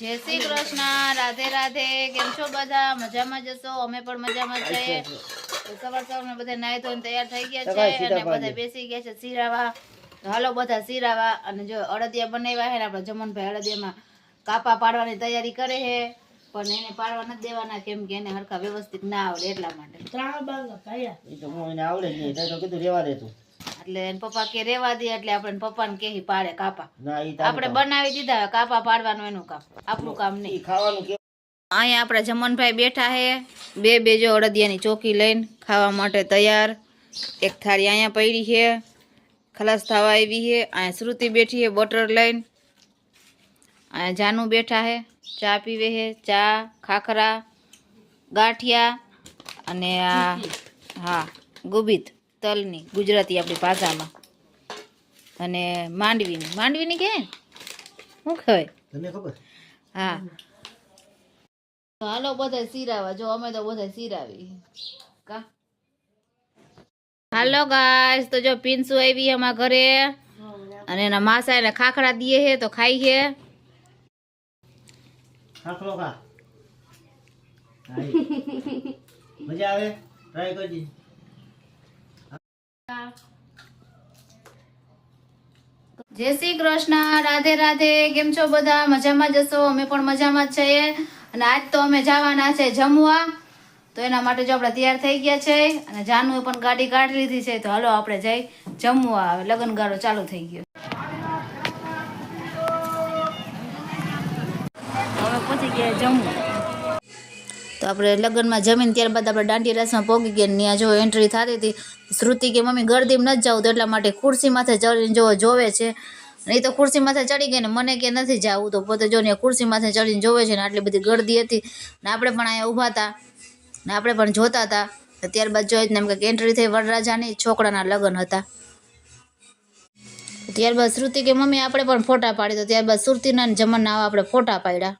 જય શ્રી કૃષ્ણ રાધે રાધે કેમ છો બધા? મજામાં જશો? અમે પણ મજામાં છીએ સવાર સવારમાં બધા નાહી ધોઈને તૈયાર થઈ ગયા છે અને બધા બેસી ગયા છે સિરાવા હાલો બધા સિરાવા અને જો અડદિયા બનાવ્યા છે ને આપણા જમનભાઈ અડદિયામાં કાપા પાડવાની તૈયારી કરે છે. પણ એને પાડવા નથી દેવાના કેમ કે એને હરખા વ્યવસ્થિત ના આવડે એટલા માટે. એ તો હું આવડે નહીં. તો તો કીધું રેવા દે તું. એટલે એને પપ્પા કે રેવા દે એટલે આપણે પપ્પાને કે પાડે કાપા. ના આપણે બનાવી દીધા કાપા પાડવાનું એનું કામ. આપણું કામ નહીં. ખાવાનું કે અહીંયા આપણા જમનભાઈ બેઠા હે બે બે જો અડદિયાની ચોકી લઈને ખાવા માટે તૈયાર. એક થાળી અહીંયા પડી છે ખલાસ થવા આવી છે અહીંયા શ્રુતિ બેઠી છે બટર લઈને. અહીંયા જાનુ બેઠા હે ચા પીવે છે ચા ખાખરા ગાંઠિયા અને આ હા ગુબીત. તલની ગુજરાતી આપણી ભાષામાં. અને માંડવીની. માંડવીની કે? શું ખબર? હા. હાલો બધા સિરાવા. જો અમે તો બધા સિરાવી. કા? હાલો ગાઈસ તો જો પિન્સુ આવી અમારા ઘરે. અને એના માસા એને ખાખડા દીએ છે તો ખાઈ ખા. મજા આવે? ટ્રાય કરજી. જય શ્રી કૃષ્ણ, રાધે રાધે. કેમ છો બધા? મજામાં જશો અમે પણ મજામાં જ છીએ. અને આજ તો અમે જવાના છે જમવા. તો એના માટે જો આપણે તૈયાર થઈ ગયા છે અને જાનુએ પણ ગાડી કાઢી લીધી છે. તો હાલો આપણે જઈ જમવા હવે લગ્નગાળો ચાલુ થઈ ગયો. પહોંચી ગયા જમવું. તો આપણે લગ્નમાં જમીન ત્યારબાદ આપણે દાંડી રાસમાં પહોંચી ગયા ત્યાં જો એન્ટ્રી થતી હતી શ્રુતિ કે, મમ્મી ગરદીમાં નથી જવું. તો એટલા માટે ખુરશી માથે ચડીને જો જોવે છે. નહીં તો ખુરશી માથે ચડી ગઈ ને મને કે નથી જવું, તો પોતે જો ને ખુરશી માથે ચડીને જોવે છે ને આટલી બધી ગરદી હતી. ને આપણે પણ અહીંયા ઊભા હતા. ને આપણે પણ જોતા હતા. ત્યારબાદ જોઈએ ને એમ કે એન્ટ્રી થઈ વરરાજાની છોકરાના લગ્ન હતા. ત્યારબાદ શ્રુતિ કે, મમ્મી, આપણે પણ ફોટા પાડી. તો ત્યારબાદ શ્રુતિના જમણના આપણે ફોટા પાડ્યા.